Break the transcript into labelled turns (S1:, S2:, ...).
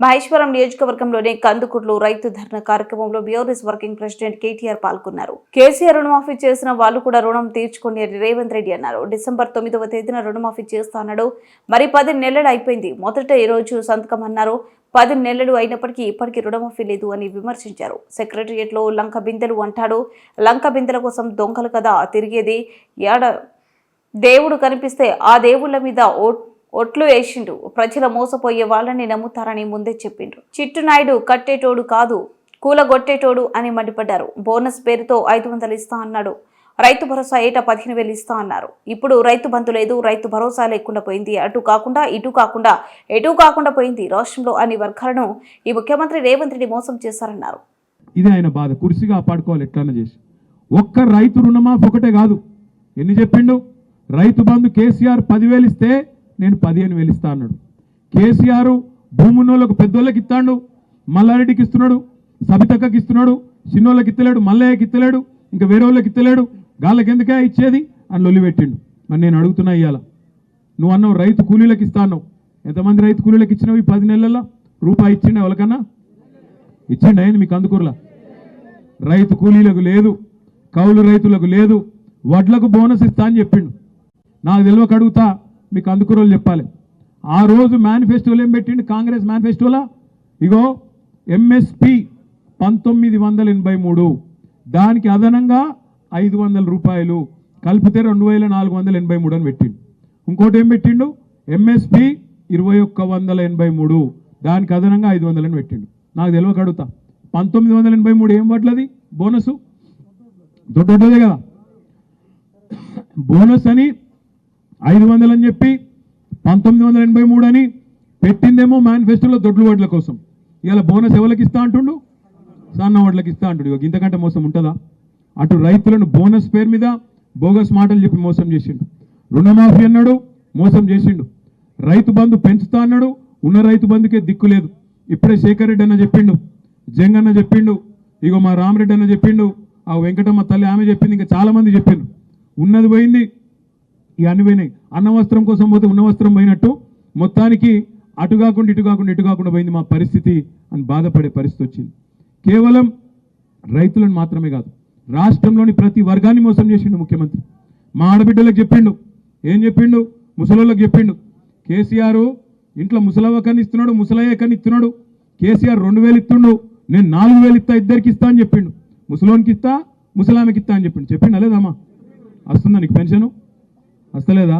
S1: మహేశ్వరం నియోజకవర్గంలోని కందుకుట్లు రైతు ధర్నా కార్యక్రమంలో బీఆర్ఎస్ వర్కింగ్ ప్రెసిడెంట్ కేటీఆర్ పాల్గొన్నారు. కేసీఆర్ రుణమాఫీ చేసిన వాళ్ళు కూడా రుణం తీర్చుకుని రేవంత్ రెడ్డి అన్నారు. డిసెంబర్ తొమ్మిదవ తేదీన రుణమాఫీ చేస్తానడు మరి పది నెలలు అయిపోయింది. మొదట ఈ రోజు సంతకం అన్నారు. పది నెలలు అయినప్పటికీ ఇప్పటికీ రుణమాఫీ లేదు అని విమర్శించారు. సెక్రటరియట్లో లంక బిందెలు అంటాడు. లంక బిందెల కోసం దొంగలు కదా తిరిగేది. ఏడ దేవుడు కనిపిస్తే ఆ దేవుళ్ళ మీద ఓ- ఒట్లు వేసిండు ప్రజల మోసపోయే వాళ్ళని నమ్ముతారని ముందే చెప్పిండ్రు. చిట్టు నాయుడు కట్టేటోడు కాదు కూలగొట్టేటోడు అని మండిపడ్డారు. బోనస్ పేరుతో ఐదు వందలు ఇస్తా అన్నాడు. రైతు భరోసా ఏటా పదిహేను వేలు ఇస్తా అన్నారు. ఇప్పుడు రైతు బంధు లేదు రైతు భరోసా లేకుండా పోయింది. అటు కాకుండా ఇటు కాకుండా ఎటు కాకుండా పోయింది. రాష్ట్రంలో అన్ని వర్గాలను ఈ ముఖ్యమంత్రి రేవంత్ రెడ్డి మోసం చేశారన్నారు.
S2: ఇది ఆయన బాధ. కుర్చీ కాపాడుకోవాలి ఎట్లన్నా చేసి. ఒక్క రైతు రుణమాఫీ ఒకటే కాదు. ఎన్ని చెప్పిండు? రైతు బంధు కేసీఆర్ పదివేలు ఇస్తే నేను పదిహేను వేలు ఇస్తా అన్నాడు. కేసీఆర్ భూమున్నోళ్ళకు పెద్దోళ్ళకి ఇస్తాడు మల్లారెడ్డికి ఇస్తున్నాడు సబితక్కకి ఇస్తున్నాడు చిన్నోళ్ళకి ఇత్తలేడు మల్లయ్యకి ఇత్తలేడు ఇంకా వేరే వాళ్ళకి ఇత్తలేడు. గాళ్ళకి ఎందుకే ఇచ్చేది? అని లొల్లి పెట్టిండు. మరి నేను అడుగుతున్నా ఇవాళ నువ్వు అన్నావు రైతు కూలీలకు ఇస్తా అన్నావు. ఎంతమంది రైతు కూలీలకు ఇచ్చినావు ఈ పది నెలల్లో? రూపాయి ఇచ్చిండు ఎవరికన్నా? ఇచ్చిండు అయింది మీకు అందుకూరలా? రైతు కూలీలకు లేదు కౌలు రైతులకు లేదు వడ్లకు బోనస్ ఇస్తా అని చెప్పిండు. నాకు తెలియక అడుగుతా మీకు అందుకురోలు చెప్పాలి. ఆ రోజు మేనిఫెస్టోలు ఏం పెట్టిండు? కాంగ్రెస్ మేనిఫెస్టోలా ఇగో ఎంఎస్పి పంతొమ్మిది వందల ఎనభై మూడు. దానికి అదనంగా ఐదు వందల రూపాయలు కలిపితే రెండు వేల నాలుగు వందల ఎనభై మూడు అని పెట్టిండు. ఇంకోటి ఏం పెట్టిండు? ఎంఎస్పి ఇరవై ఒక్క వందల ఎనభై మూడు. దానికి అదనంగా ఐదు వందలని పెట్టిండు. నాకు తెలియక అడుగుతా. పంతొమ్మిది వందల ఎనభై మూడు ఏం పట్లది బోనసు? దొడ్డదే కదా. బోనస్ అని ఐదు వందలని అని చెప్పి పంతొమ్మిది వందల ఎనభై మూడు అని పెట్టిందేమో మేనిఫెస్టోలో దొడ్లు వడ్ల కోసం. ఇవాళ బోనస్ ఎవరికి ఇస్తా అంటుండు? సన్న వడ్లకి ఇస్తా అంటుండు. ఇక ఇంతకంటే మోసం ఉంటుందా? అటు రైతులను బోనస్ పేరు మీద బోగస్ మాటలు చెప్పి మోసం చేసిండు. రుణమాఫీ అన్నాడు మోసం చేసిండు. రైతు బంధు పెంచుతా అన్నాడు ఉన్న రైతు బంధుకే దిక్కు లేదు. ఇప్పుడే శేఖర్ రెడ్డి అన్న చెప్పిండు జంగన్న చెప్పిండు ఇగో మా రామరెడ్డి అన్న చెప్పిండు ఆ వెంకటమ్మ తల్లి ఆమె చెప్పింది ఇంకా చాలామంది చెప్పిండు ఉన్నది పోయింది ఇవన్నీ పోయినాయి. అన్న వస్త్రం కోసం పోతే ఉన్న వస్త్రం పోయినట్టు. మొత్తానికి అటు కాకుండా ఇటు కాకుండా ఇటు కాకుండా పోయింది మా పరిస్థితి అని బాధపడే పరిస్థితి వచ్చింది. కేవలం రైతులను మాత్రమే కాదు రాష్ట్రంలోని ప్రతి వర్గాన్ని మోసం చేసిండు ముఖ్యమంత్రి. మా ఆడబిడ్డలకు చెప్పిండు ఏం చెప్పిండు? ముసలోళ్ళకి చెప్పిండు. కేసీఆర్ ఇంట్లో ముసలవ్వకని ఇస్తున్నాడు ముసలయ్యకని ఇస్తున్నాడు. కేసీఆర్ రెండు వేలు ఇస్తుండు నేను నాలుగు వేలు ఇస్తా ఇద్దరికి ఇస్తా అని చెప్పిండు. ముసలోనికి ఇస్తా ముసలామెకి ఇస్తా అని చెప్పిండు. చెప్పిండు లేదమ్మా వస్తుందా నీకు పెన్షను? వస్తలేదా?